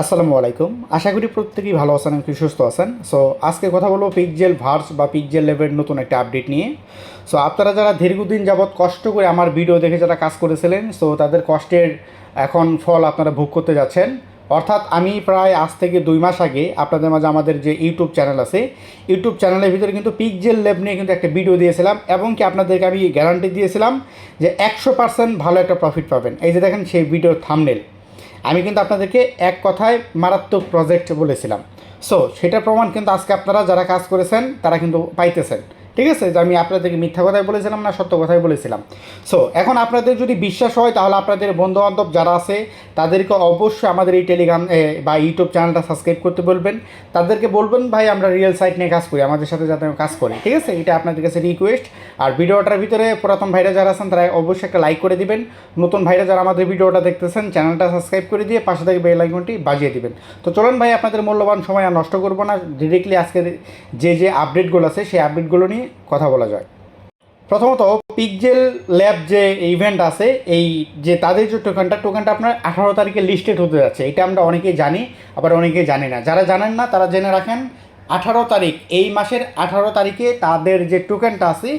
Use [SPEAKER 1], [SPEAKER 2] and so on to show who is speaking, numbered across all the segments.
[SPEAKER 1] আসসালামু আলাইকুম। আশা করি প্রত্যেকেই ভালো আছেন এবং সুস্থ আছেন। সো আজকে কথা বলব পিকজেল ভার্স বা পিকজেল লেভের নতুন একটা আপডেট নিয়ে। সো আপনারা যারা দীর্ঘদিন যাবৎ কষ্ট করে আমার ভিডিও দেখে যারা কাজ করেছিলেন সো তাদের কষ্টের এখন ফল আপনারা ভোগ করতে যাচ্ছেন। অর্থাৎ আমি প্রায় আজ থেকে দুই মাস আগে আপনাদের মাঝে আমাদের যে ইউটিউব চ্যানেল আছে ইউটিউব চ্যানেলের ভিতরে কিন্তু পিকজেল ল্যাব নিয়ে কিন্তু একটা ভিডিও দিয়েছিলাম এবং কি আপনাদেরকে আমি গ্যারান্টি দিয়েছিলাম যে একশো পার্সেন্ট ভালো একটা প্রফিট পাবেন। এই যে দেখেন সেই ভিডিওর থামনেল আমি কিন্তু আপনাদেরকে এক কথায় মারাত্মক প্রজেক্ট বলেছিলাম। সো সেটার প্রমাণ কিন্তু আজকে আপনারা যারা কাজ করেছেন, তারা কিন্তু পাইতেছেন। ঠিক আছে? যে আমি আপনাদেরকে মিথ্যা কথাই বলেছিলাম না, সত্য কথাই বলেছিলাম। সো এখন আপনাদের যদি বিশ্বাস হয়, তাহলে আপনাদের বন্ধুবান্ধব যারা আছে, তাদেরকে অবশ্যই আমাদের এই টেলিগ্রাম বা ইউটিউব চ্যানেলটা সাবস্ক্রাইব করতে বলবেন। তাদেরকে বলবেন, ভাই, আমরা রিয়েল সাইট নিয়ে কাজ করি, আমাদের সাথে যাতে কাজ করি। ঠিক আছে? এটা আপনাদের কাছে রিকোয়েস্ট আর ভিডিওটার ভিতরে পুরাতন ভাইরা যারা আছেন, তারা অবশ্যই একটা লাইক করে দিবেন। নতুন ভাইরা যারা আমাদের ভিডিওটা দেখতেছেন চ্যানেলটা সাবস্ক্রাইব করে দিয়ে পাশে থেকে বেল আইকনটি বাজিয়ে দিবেন। তো চলুন ভাই, আপনাদের মূল্যবান সময় আর নষ্ট করব না। ডিরেক্টলি আজকে যে যে আপডেটগুলো আছে, সেই আপডেটগুলো নিয়ে কথা বলা যায়। প্রথমত পিকজেল ল্যাব যে ইভেন্ট আছে, এই যে তাদের যে টোকেনটা টোকেনটা আপনার আঠারো তারিখে লিস্টেড হতে যাচ্ছে। এটা আমরা অনেকেই জানি, আবার অনেকেই জানি না। যারা জানেন না, তারা জেনে রাখেন, আঠারো তারিখ, এই মাসের আঠারো তারিখে তাদের যে টোকেনটা আছে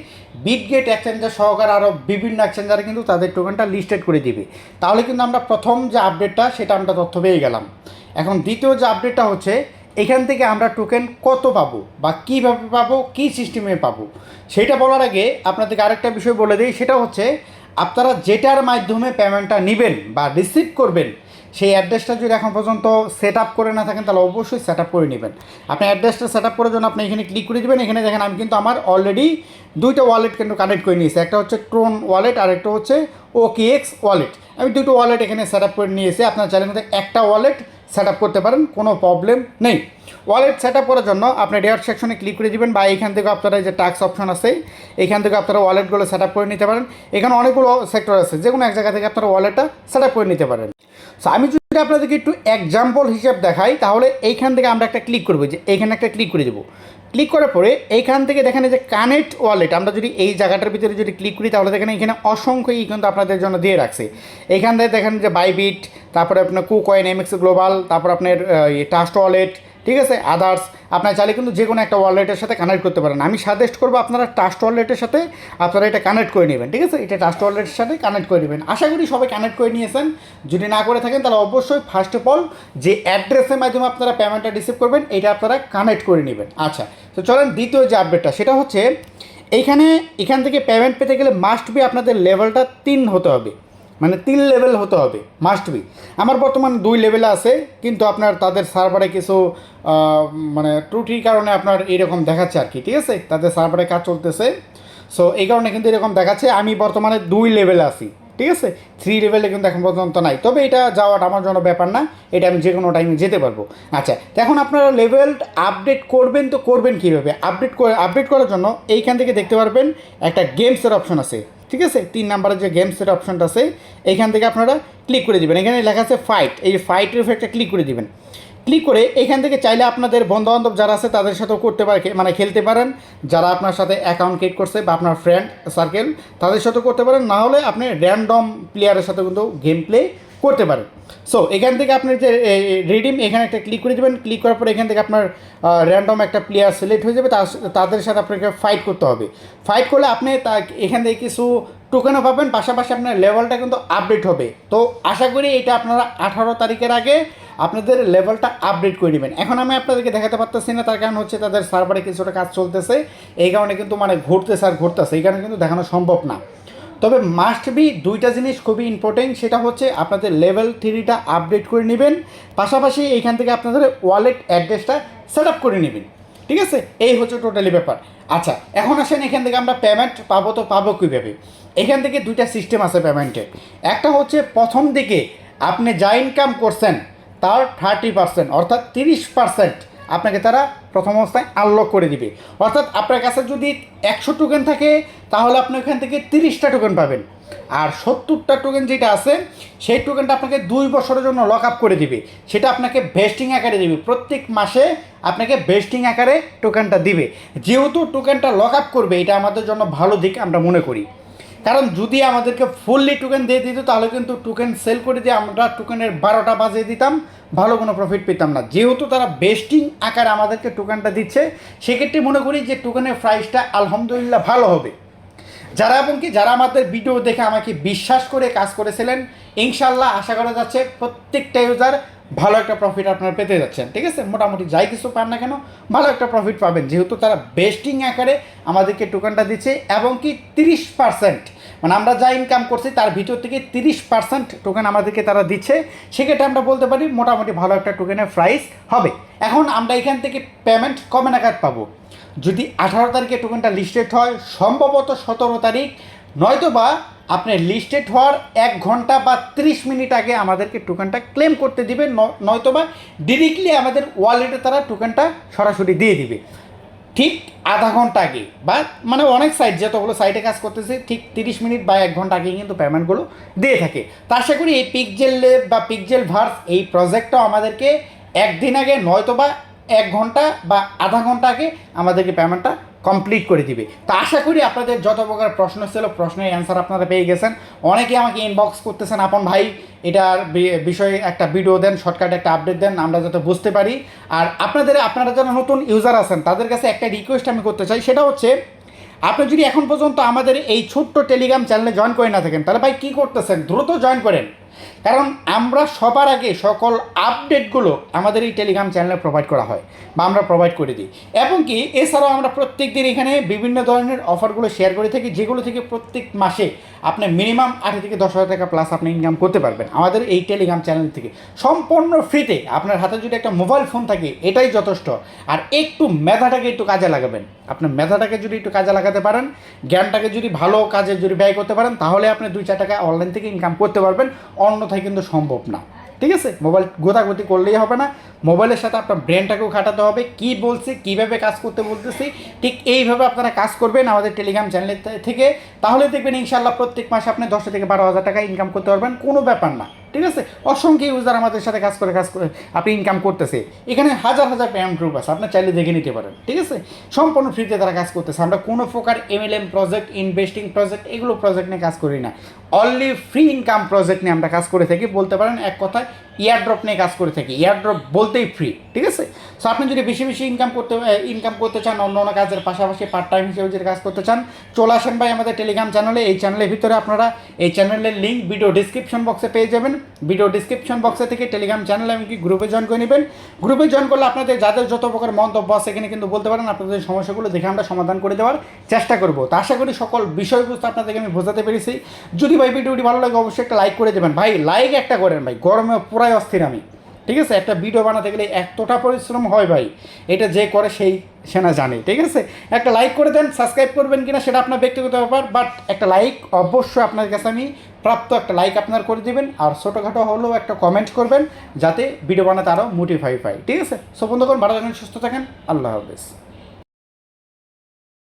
[SPEAKER 1] বিটগেট এক্সচেঞ্জার সহকারে আরও বিভিন্ন এক্সচেঞ্জারে কিন্তু তাদের টোকেনটা লিস্টেড করে দিবে। তাহলে কিন্তু আমরা প্রথম যে আপডেটটা সেটা আমরা তথ্য পেয়ে গেলাম। এখন দ্বিতীয় যে আপডেটটা হচ্ছে এখান থেকে আমরা টোকেন কত পাবো বা কীভাবে পাবো, কী সিস্টেমে পাবো? সেটা বলার আগে আপনাদেরকে আরেকটা বিষয় বলে দিই, সেটা হচ্ছে আপনারা যেটার মাধ্যমে পেমেন্টটা নেবেন বা রিসিভ করবেন, সেই অ্যাড্রেসটা যদি এখন পর্যন্ত সেট আপ করে না থাকেন, তাহলে অবশ্যই সেট আপ করে নেবেন। আপনি অ্যাড্রেসটা সেট আপ করার জন্য আপনি এখানে ক্লিক করে দেবেন, এখানে দেখেন আমি কিন্তু আমার অলরেডি দুইটা ওয়ালেট কিন্তু কানেক্ট করে নিয়েছি, একটা হচ্ছে ট্রোন ওয়ালেট আর একটা হচ্ছে ওকেএক্স ওয়ালেট আমি দুটো ওয়ালেট এখানে সেট আপ করে নিয়েছি, আপনার চাইলে মধ্যে একটা ওয়ালেট সেট আপ করতে পারেন, কোনো প্রবলেম নেই। ওয়ালেট সেট আপ করার জন্য আপনি ডেয়ার সেকশনে ক্লিক করে দেবেন বা এখান থেকে আপনারা যে টাক্স অপশন আছে, এখান থেকে আপনারা ওয়ালেটগুলো সেট আপ করে নিতে পারেন। এখানে অনেকগুলো সেক্টর আছে যে কোনো এক জায়গা থেকে আপনারা ওয়ালেটটা সেট আপ করে নিতে পারেন। সো আমি যদি আপনাদেরকে একটু এক্সাম্পল হিসেব দেখাই, তাহলে এইখান থেকে আমরা একটা ক্লিক করব, যে এইখানে একটা ক্লিক করে দেবো। ক্লিক করার পরে এইখান থেকে দেখেন যে কানেক্ট ওয়ালেট আমরা যদি এই জায়গাটার ভিতরে যদি ক্লিক করি তাহলে দেখেন এখানে অসংখ্য ই কিন্তু আপনাদের জন্য দিয়ে রাখছে। এইখান থেকে দেখেন যে বাইবিট তারপরে আপনার কুকয়েন এমএক্স গ্লোবাল তারপর আপনার টাস্ট ওয়ালেট ঠিক আছে? আদার্স আপনার চাইলে কিন্তু যে কোনো একটা ওয়ালেটের সাথে কানেক্ট করতে পারেন। আমি সাজেস্ট করব আপনারা ট্রাস্ট ওয়ালেটের সাথে আপনারা এটা কানেক্ট করে নেবেন, ঠিক আছে? এটা ট্রাস্ট ওয়ালেটের সাথে কানেক্ট করে নেবেন। আশা করি সবাই কানেক্ট করে নিয়েছেন। যদি না করে থাকেন, তাহলে অবশ্যই ফার্স্ট অফ অল যে অ্যাড্রেসের মাধ্যমে আপনারা পেমেন্টটা রিসিভ করবেন, এটা আপনারা কানেক্ট করে নেবেন। আচ্ছা তো চলেন দ্বিতীয় যে আপডেটটা সেটা হচ্ছে এইখানে এখান থেকে পেমেন্ট পেতে গেলে মাস্ট বি আপনাদের লেভেলটা তিন হতে হবে। মানে তিন লেভেল হতে হবে মাস্ট বি আমার বর্তমান দুই লেভেলে আছে, কিন্তু আপনার তাদের সার্ভারে কিছু মানে ত্রুটির কারণে আপনার এরকম দেখাচ্ছে আর কি ঠিক আছে? তাদের সার্ভারে কাজ চলতেছে। সো এই কারণে কিন্তু এরকম দেখাচ্ছে, আমি বর্তমানে দুই লেভেলে আছি, ঠিক আছে? থ্রি লেভেলে কিন্তু এখন পর্যন্ত নাই। তবে এটা যাওয়াটা আমার জন্য ব্যাপার না, এটা আমি যে কোনো টাইমে যেতে পারব। আচ্ছা এখন আপনারা লেভেল আপডেট করবেন তো করবেন কীভাবে? আপডেট করে আপডেট করার জন্য এইখান থেকে দেখতে পারবেন, একটা গেমসের অপশন আছে। ঠিক আছে? তিন নাম্বারের যে গেম সেট অপশনটা আছে, এইখান থেকে আপনারা ক্লিক করে দিবেন। এখানে লেখা আছে ফাইট এই ফাইটের একটা ক্লিক করে দিবেন। ক্লিক করে এখান থেকে চাইলে আপনাদের বন্ধুবান্ধব যারা আছে, তাদের সাথেও করতে পারে মানে খেলতে পারেন। যারা আপনার সাথে অ্যাকাউন্ট ক্রিয়েট করছে বা আপনার ফ্রেন্ড সার্কেল তাদের সাথেও করতে পারেন। না হলে আপনি র্যান্ডম প্লেয়ারের সাথে কিন্তু গেম প্লে করতে পারেন সো এখান থেকে আপনার যে রিডিম এখানে একটা ক্লিক করে দেবেন। ক্লিক করার পরে এখান থেকে আপনার র্যান্ডম একটা প্লেয়ার সিলেক্ট হয়ে যাবে। তাদের সাথে আপনাকে ফাইট করতে হবে। ফাইট করলে আপনি তা, এখান থেকে কিছু টোকেনও পাবেন। পাশাপাশি আপনার লেভেলটা কিন্তু আপডেট হবে। তো, আশা করি এটা আপনারা আঠারো তারিখের আগে আপনাদের লেভেলটা আপডেট করে নেবেন। এখন আমি আপনাদেরকে দেখাতে পারতেছি না। তার কারণ হচ্ছে তাদের সার্ভারে কিছুটা কাজ চলতেছে। এই কারণে কিন্তু মানে ঘুরতেছে আর ঘুরতেছে। এই কারণে কিন্তু দেখানো সম্ভব না। তবে মাস্ট বি দুইটা জিনিস খুবই ইম্পর্টেন্ট সেটা হচ্ছে আপনাদের লেভেল থ্রিটা আপডেট করে নেবেন, পাশাপাশি এইখান থেকে আপনাদের ওয়ালেট অ্যাড্রেসটা সেট আপ করে নেবেন। ঠিক আছে? এই হচ্ছে টোটালি ব্যাপার। আচ্ছা এখন আসেন এখান থেকে আমরা পেমেন্ট পাবো তো পাবো কীভাবে? এখান থেকে দুইটা সিস্টেম আছে পেমেন্টের একটা হচ্ছে প্রথম দিকে আপনি যা ইনকাম করছেন, তার থার্টি পার্সেন্ট অর্থাৎ তিরিশ পার্সেন্ট আপনাকে তারা প্রথম অবস্থায় আনলক করে দিবে। অর্থাৎ আপনার কাছে যদি একশো টোকেন থাকে, তাহলে আপনি ওখান থেকে তিরিশটা টোকেন পাবেন। আর সত্তরটা টোকেন যেটা আছে, সেই টোকেনটা আপনাকে দুই বছরের জন্য লক আপ করে দিবে। সেটা আপনাকে ভেস্টিং আকারে দিবে। প্রত্যেক মাসে আপনাকে ভেস্টিং আকারে টোকেনটা দিবে। যেহেতু টোকেনটা লক আপ করবে, এটা আমাদের জন্য ভালো দিক আমরা মনে করি। কারণ যদি আমাদেরকে ফুললি টোকেন দিয়ে দিত, তাহলে কিন্তু টোকেন সেল করে দিয়ে আমরা টোকেনের বারোটা বাজিয়ে দিতাম, ভালো কোনো প্রফিট পেতাম না। যেহেতু তারা বেস্টিং আকারে আমাদেরকে টোকেনটা দিচ্ছে, সেক্ষেত্রে মনে করি যে টোকেনের প্রাইসটা আলহামদুলিল্লাহ ভালো হবে। যারা এবং কি, যারা আমাদের ভিডিও দেখে আমাকে বিশ্বাস করে কাজ করেছিলেন ইনশাল্লাহ আশা করা যাচ্ছে প্রত্যেকটা ইউজার ভালো একটা প্রফিট আপনারা পেতে যাচ্ছেন, ঠিক আছে? মোটামুটি যাই কিছু পান না কেন, ভালো একটা প্রফিট পাবেন। যেহেতু তারা বেস্টিং আকারে আমাদেরকে টোকেনটা দিচ্ছে এবং কি তিরিশ পার্সেন্ট মানে আমরা যা ইনকাম করছি তার ভিতর থেকে তিরিশ পার্সেন্ট টোকেন আমাদেরকে তারা দিচ্ছে। সেক্ষেত্রে আমরা বলতে পারি মোটামুটি ভালো একটা টোকেনের প্রাইস হবে। এখন আমরা এখান থেকে পেমেন্ট কবে নাগাদ পাবো? যদি আঠারো তারিখে টোকেনটা লিস্টেড হয়, সম্ভবত সতেরো তারিখ নয়তো বা আপনি লিস্টেড হওয়ার এক ঘণ্টা বা ত্রিশ মিনিট আগে আমাদেরকে টোকেনটা ক্লেম করতে দিবে নয়তো বা ডিরেক্টলি আমাদের ওয়ালেটে তারা টোকেনটা সরাসরি দিয়ে দিবে। ঠিক আধা ঘণ্টা আগে বা মানে অনেক সাইট যতগুলো সাইটে কাজ করতেছে, ঠিক তিরিশ মিনিট বা এক ঘণ্টা আগে কিন্তু পেমেন্টগুলো দিয়ে থাকে। তা আশা করি এই পিকজেল বা পিকজেল ভার্স এই প্রজেক্টটাও আমাদেরকে একদিন আগে নয়তো বা এক ঘণ্টা বা আধা ঘণ্টা আগে আমাদেরকে পেমেন্টটা কমপ্লিট করে দিবে। তা আশা করি আপনাদের যত প্রকার প্রশ্ন ছিল, প্রশ্নের অ্যান্সার আপনারা পেয়ে গেছেন। অনেকে আমাকে ইনবক্স করতেছেন, আপন ভাই, এটার বিষয়ে একটা ভিডিও দেন শর্টকাট একটা আপডেট দেন, আমরা যাতে বুঝতে পারি। আর আপনাদের, আপনারা যারা নতুন ইউজার আছেন, তাদের কাছে একটা রিকোয়েস্ট আমি করতে চাই, সেটা হচ্ছে, আপনি যদি এখন পর্যন্ত আমাদের এই ছোট্ট টেলিগ্রাম চ্যানেলে জয়েন করে না থাকেন, তাহলে ভাই কী করতেছেন? দ্রুত জয়েন করেন। কারণ আমরা সবার আগে সকল আপডেটগুলো আমাদের এই টেলিগ্রাম চ্যানেলে প্রোভাইড করা হয় বা আমরা প্রোভাইড করে দিই। এবং কি, এছাড়াও আমরা প্রত্যেক দিন এখানে বিভিন্ন ধরনের অফারগুলো শেয়ার করে থাকি, যেগুলো থেকে প্রত্যেক মাসে আপনি মিনিমাম আট থেকে দশ হাজার টাকা প্লাস আপনি ইনকাম করতে পারবেন আমাদের এই টেলিগ্রাম চ্যানেল থেকে। সম্পূর্ণ ফ্রিতে আপনার হাতে যদি একটা মোবাইল ফোন থাকে, এটাই যথেষ্ট। আর একটু মেধাটাকে একটু কাজে লাগাবেন। আপনার মেধাটাকে যদি একটু কাজে লাগাতে পারেন, জ্ঞানটাকে যদি ভালো কাজে যদি ব্যয় করতে পারেন, তাহলে আপনি দুই চার টাকা অনলাইন থেকে ইনকাম করতে পারবেন। অন্যথায় কিন্তু সম্ভব না। ঠিক আছে? মোবাইল গোতাগতি করলেই হবে না। মোবাইলের সাথে আপনার ব্রেনটাকেও খাটাতে হবে। কি বলছে, কীভাবে কাজ করতে বলতেছি, ঠিক এইভাবে আপনারা কাজ করবেন আমাদের টেলিগ্রাম চ্যানেল থেকে। তাহলে দেখবেন ইনশাল্লাহ প্রত্যেক মাসে আপনি দশ থেকে বারো হাজার টাকা ইনকাম করতে পারবেন। কোনো ব্যাপার না। ঠিক আছে? অসংখ্য ইউজার আমাদের সাথে কাজ করে কাজ করে, আপনি ইনকাম করতেছে। এখানে হাজার হাজার প্যাম গ্রুপ আছে, আপনার চাইলে দেখে নিতে পারেন, ঠিক আছে? সম্পূর্ণ ফ্রিতে তারা কাজ করতেছে। আমরা কোনো প্রকার M L M project investing project এগুলো প্রজেক্ট নিয়ে কাজ করি না। অনলি ফ্রি ইনকাম প্রজেক্ট নিয়ে আমরা কাজ করে থাকি, বলতে পারেন এক কথায় ইয়ারড্রপ নিয়ে কাজ করে থাকি ইয়ারড্রপ বলতেই ফ্রি ঠিক আছে? সো আপনি যদি বেশি বেশি ইনকাম করতে ইনকাম করতে চান, অন্য অন্য কাজের পাশাপাশি পার্ট টাইম হিসেবে যদি কাজ করতে চান, চলে আসেন ভাই আমাদের টেলিগ্রাম চ্যানেলে এই চ্যানেলের ভিতরে আপনারা এই চ্যানেলের লিঙ্ক ভিডিও ডিসক্রিপশন বক্সে পেয়ে যাবেন। ভিডিও ডিসক্রিপশন বক্সে থেকে টেলিগ্রাম চ্যানেলে কি গ্রুপে জয়েন করে নেবেন? গ্রুপে জয়েন করলে আপনাদের যাদের যত প্রকার মন্তব্য আছে এখানে কিন্তু বলতে পারেন, আপনাদের সমস্যাগুলো দেখে আমরা সমাধান করে দেওয়ার চেষ্টা করব। তা আশা করি সকল বিষয়বস্তু আপনাদেরকে আমি বোঝাতে পেরেছি। যদি ভাই ভিডিওটি ভালো লাগে, অবশ্যই একটা লাইক করে দেবেন। ভাই লাইক একটা করেন ভাই। গরমে পুরাই অস্থির আমি। ঠিক আছে? একটা ভিডিও বানাতে গেলে এতটা পরিশ্রম হয় ভাই, এটা যে করে সেই সেনা জানে, ঠিক আছে? একটা লাইক করে দেন সাবস্ক্রাইব করবেন কিনা সেটা আপনার ব্যক্তিগত ব্যাপার বাট একটা লাইক অবশ্যই আপনার কাছে আমি প্রাপ্ত একটা লাইক আপনার করে দিবেন, আর ছোটোখাটো হলেও একটা কমেন্ট করবেন, যাতে ভিডিও বানাতে আরও মোটিফাই পাই ঠিক আছে? সো বন্ধুগণ, ভালো থাকেন, সুস্থ থাকেন, আল্লাহ হাফেজ।